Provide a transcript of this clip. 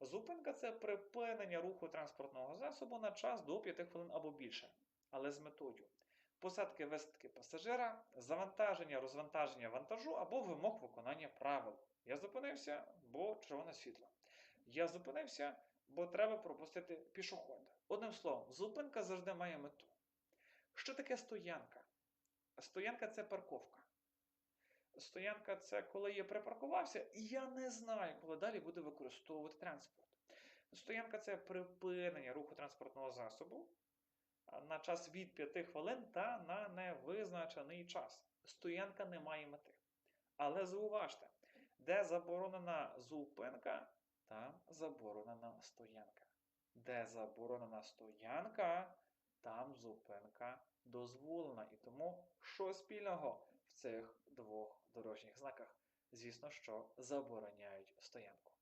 Зупинка це припинення руху транспортного засобу на час до 5 хвилин або більше, але з метою посадки висадки пасажира, завантаження, розвантаження вантажу або вимог виконання правил. Я зупинився, бо червоне світло. Я зупинився, бо треба пропустити пішохода. Одним словом, зупинка завжди має мету. Що таке стоянка? Стоянка це парковка. Стоянка це коли я припаркувався, і я не знаю, коли далі буду використовувати транспорт. Стоянка це припинення руху транспортного засобу на час від 5 хвилин та на невизначений час. Стоянка не має мети. Але зауважте, де заборонена зупинка, там заборонена стоянка. Де заборонена стоянка, там зупинка дозволена. І тому що спільного в цих двох дорожніх знаках? Звісно, що забороняють стоянку.